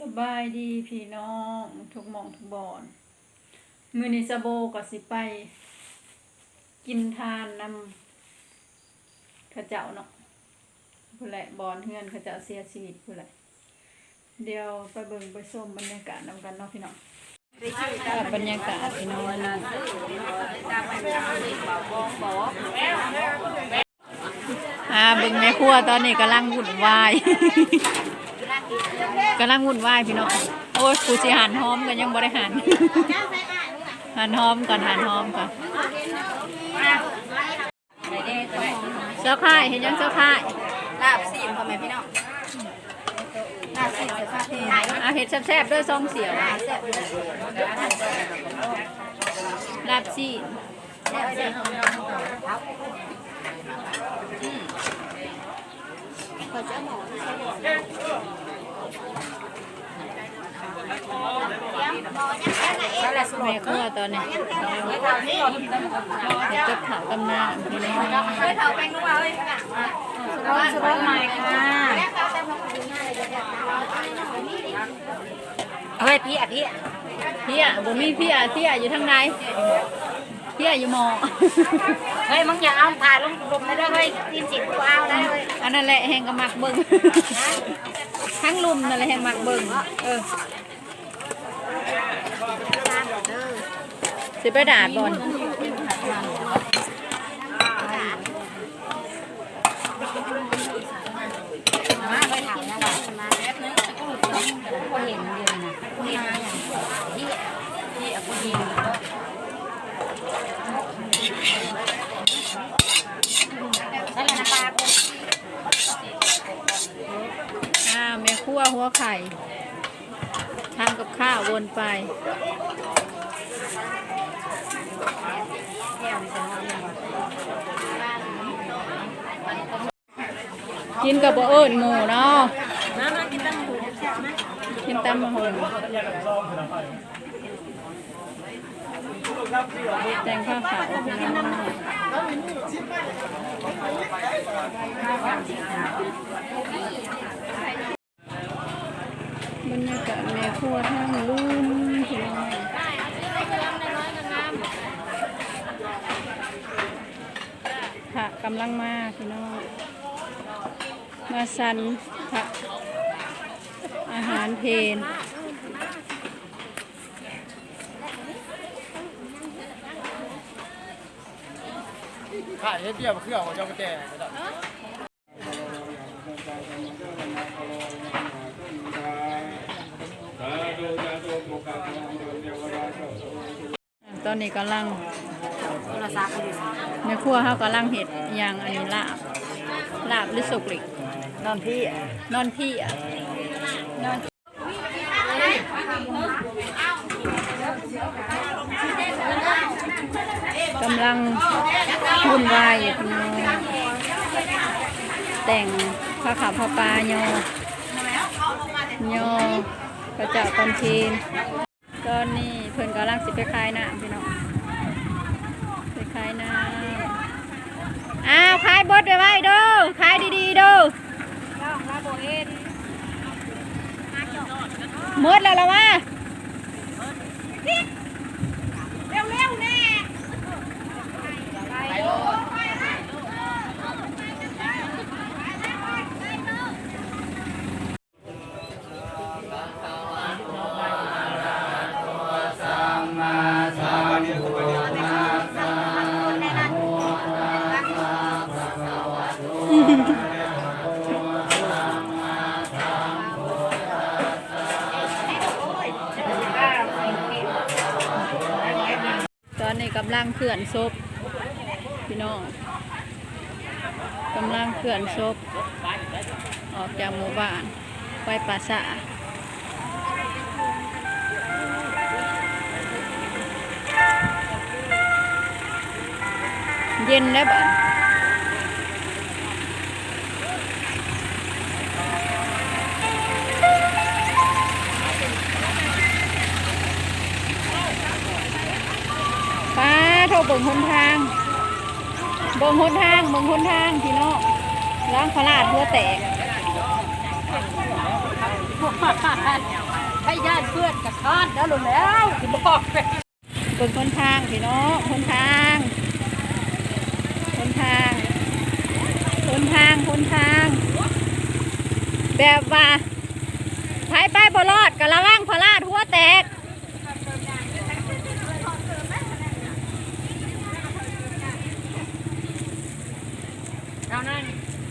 สบายดีพี่น้องทุกหมองทุกบอน มือนิสโบก็สิไป กินทานนำเข้าเจ้าเนาะผู้แหละบอนเฮือนเข้าเจ้าเสียชีวิตผู้แหละเดี๋ยวไปเบิ่งไปส้มบรรยากาศนำกันเนาะพี่น้องภาพบรรยากาศพี่น้องอ่าเบิ่งแม่ครัวตอนนี้กำลังวุ่นวาย กำลังวุ่นวายพี่น้องโอ้ยกูสิหันหอมกันยังบ่ได้หันหันหอมก่อนหันหอมก่อนเจ้าค่ายเห็นยังเจ้าค่ายลาบซีมพ่อแม่พี่น้องลาบซีมจะพาเทนเอาเห็ดแซ่บๆด้วยซองเสียวแซ่บเลยลาบซี่แซ่บเลยขอเจ้าหมอ แม่ครัวตอนนี้เห็ดกับข้าวกำนาพี่น้เคยเท่าแป้งนัวเลยสวัสดีใหม่ค่ะเฮ้ยพี่อะพี่เพี่ยบ่มีเพี่ยเพี่ยอยู่ทางไหนพี่ยอยู่มอเฮ้ยมึงอย่าเอาถ่ายลงลงได้ด้วยเฮ้ยทีมจิตกูเอาได้เลย อันนั้นแหละแหงกะมักเบิ่งทั้งลุมนั่นแหละแหงมักเบิ่งเออสิไปดาดบ่อนมาไปถามนะมาแป๊บนึงกูเห็นเดียวนะกูเห็นอย่างพี่พี่อะกูยิงนั่นแหละนะปลากู อ่า แม่ครัวหัวไข่ทำกับข้าววนไปกินกับบ่เอิญหมูเนาะกินตั้งหูแซ่บไหมกินตำมะฮงแตงข้าวขาวเน้อง บรรยากาศแม่ครัวทางลุ่มพี่น้องค่ะกำลังมาพี่น้อง มาสันค่ะอาหารเพนขายเฮ็ดเดียวเครื่องของเจ้าแก่ก็ได้ ต อนนี้กำลังโทรศัพท์กูอยู่ในครัวเขากำลังเห็ดอหย่างอันนี้ลาบลาบหรือสุกลิกนอนพี่นอนพี่อะนอนกำลังวุ่นวายอยู่พี่น้องแต่งผ้าขาวผ้าปลายอยอกระเจ้าตอนเชนตอนนี้ เพิ่นกำลังสิไปขายน้ำพี่น้องไปขายน้ำอ้าวขายบดไปไว้เด้อขายดีๆเด้อหมดแล้วละวะ กำลังเคลื่อนศพพี่น้องกำลังเคลื่อนศพออกจากหมู่บ้านไปปราสะเย็นแล้วบ้าน ป้าโทรเบิ่งหนทาง เบิ่งหนทาง เบิ่งหนทางพี่น้องล้างพลาดหัวแตกทอดแล้วหลุดแล้วสิบอกเบิ่งคนทางพี่น้องคนทางคนทางคนทางคนทาง แบบว่าไปไปบรอดกับระว่างพลาดหัวแตก เอานั่น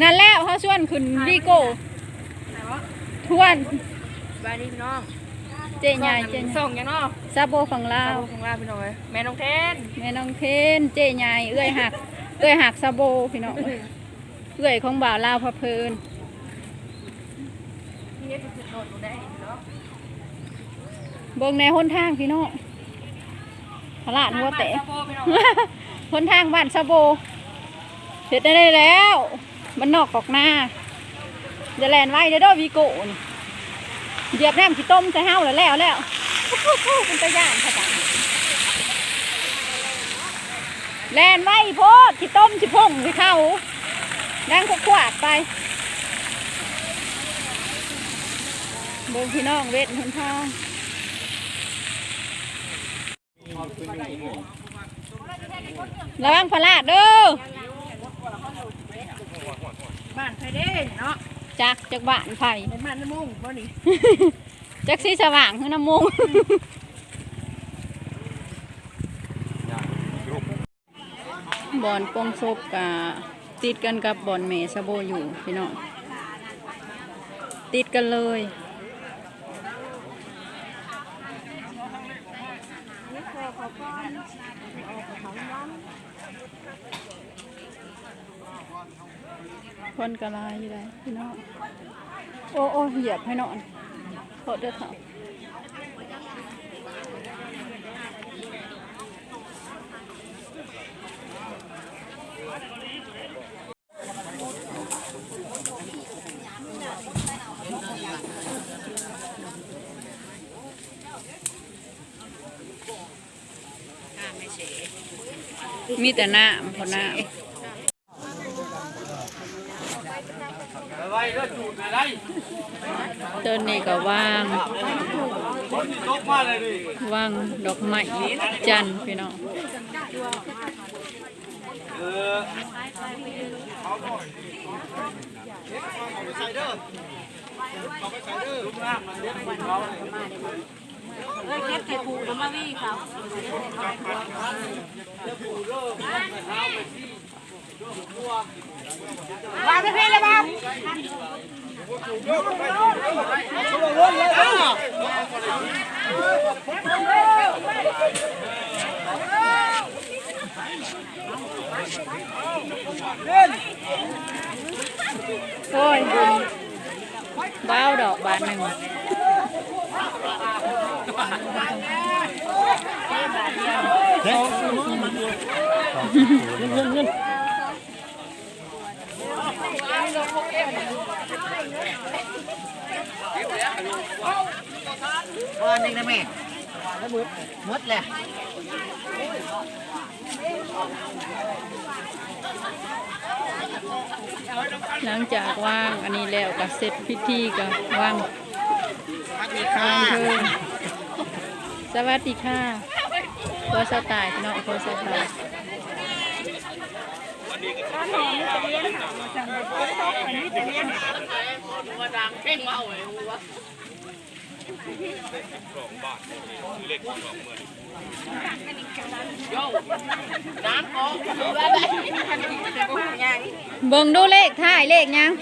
นั่นแหละเขาชวนขึ้นวีโก้ทวนบายดีพี่น้องเจใหญ่เจใหญ่ส่งยังเนาะซาโบฝั่งลาเอาวของลาพี่น้องเลยแม่น้องเทนแม่น้องเทนเจใหญ่เอื้อยหักเอื้อยหักซาโบพี่น้องเอื้อยของบ่าวลาวพะเพลินนี่เนี่ยเป็นโดดดูได้เนาะเบิ่งในหนทางพี่น้องพลาดหัวแตกพี่น้องหนทางบ้านซาโบเสร็จได้แล้ว มันนอกกอกหน้าอย่าแลนไว้เด้อวีโก้นี่เหยียบแนมขี้ต้มใส่ห้าวแล้วแล้วแล้วเป็นตะย่านค่ะจ้ะแลนไว้โพดขี้ต้มสิพงสิเข้าดังขวาดไปเบิ่งพี่น้องเวทหนทางระวังพลาดเด้อ บ้านไทยเด้เนาะจักจากบ้านไผ่เป็นบ้านน้ำมุ่งบ่นี่จักสีสว่างคือน้ำมงบอนปงศพกะติดกันกับบอนเมสะโบอยู่พี่น้องติดกันเลย คนกระลายอยู่เลยพี่น้องโอ้โอ้เหยียบให้นอนโทษเด้อค่ะมีแต่น้ำพอน้อะไรก็จูดอะไรำเดินนี่ก็ว่าง ว่างดอกไม้จันทร์พี่น้องเออเอาหน่อยเอาไปใส่เด้อเอาไปใส่เด้อลูกน้ำมันเลี้ยงเขา เฮ้ยแคบไข่ปูน้ำมาวี่ เขาวางไปพี่เลยบ้างโอ้ยบุญบ้าวดอกบานหนึ่งหลังจากว่างอันนี้แล้วก็เสร็จพิธีก็ว่างว่างเพิ่มสวัสดีค่ะโคสไตล์พี่น้องโคสไตล์ เบิ่งดูเลขท้ายเลขยัง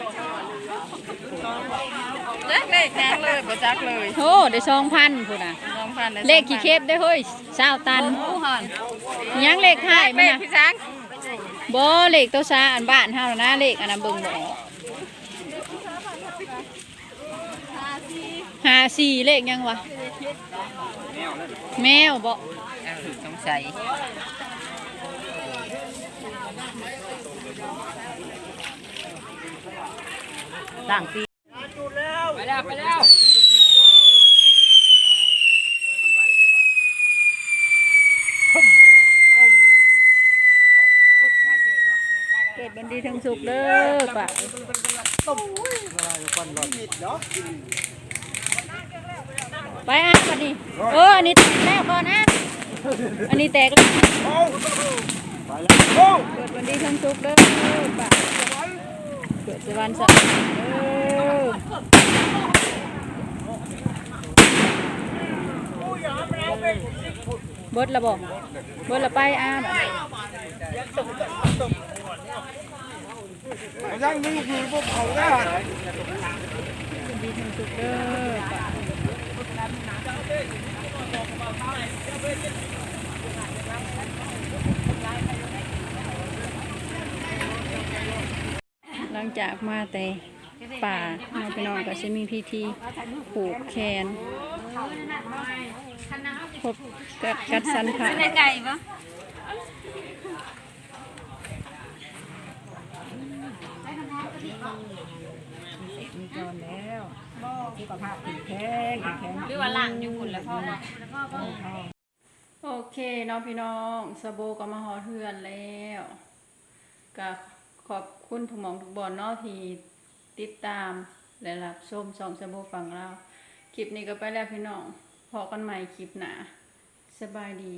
เล็กเลยแข็งเลยบ่จักเลยโอ้ได้สองพันพูดน่ะน้องพันเลขขี้เคบได้เฮ้ยสาวตันยังเลขท้ายมัเลนขนะพี่ช้าง บ่เลขตัวซาอันบ้านเฮาน่ะนเลขอันนั้นเบิ่งบ่ออกหาสี่เลขยังวะ แมวบ่สงสัยต่างปีแล้วไปแล้ว เกิดบันดีทั้ง สุขเด้อป่ะไปอะบัดนี้เอออันนี้แตกแล้วก่อนะ อันนี้แตกแล้วโอ้ไปแล้วโอ้เกิดวันดีทั้งสุกเด้อป่ะเกิดสวรรค์สักเออบดละบอกเบิดละไปอะบั ดนี้ยังมีคือพวกเขาได้วันดีทั้งสุกเด้อป่ะหลังจากมาแต่ป่าเราไปนอนก็จะมีพิธีผูกแขนพบกัดกัดสันผ่า ในไก่ปะ มีจอนแล้วสุขภาพแข็งแข็งแข็งหรือว่าหลังอยู่คุณแล้วพ่อเนาะโอเคเนาะพี่น้องสะโบก็มาหอเทือนแล้วก็ขอบคุณทุกหมองทุกบอลเนาะที่ติดตามและรับชมสองสะโบฟังเราคลิปนี้ก็ไปแล้วพี่น้องพอกันใหม่คลิปหนาสบายดี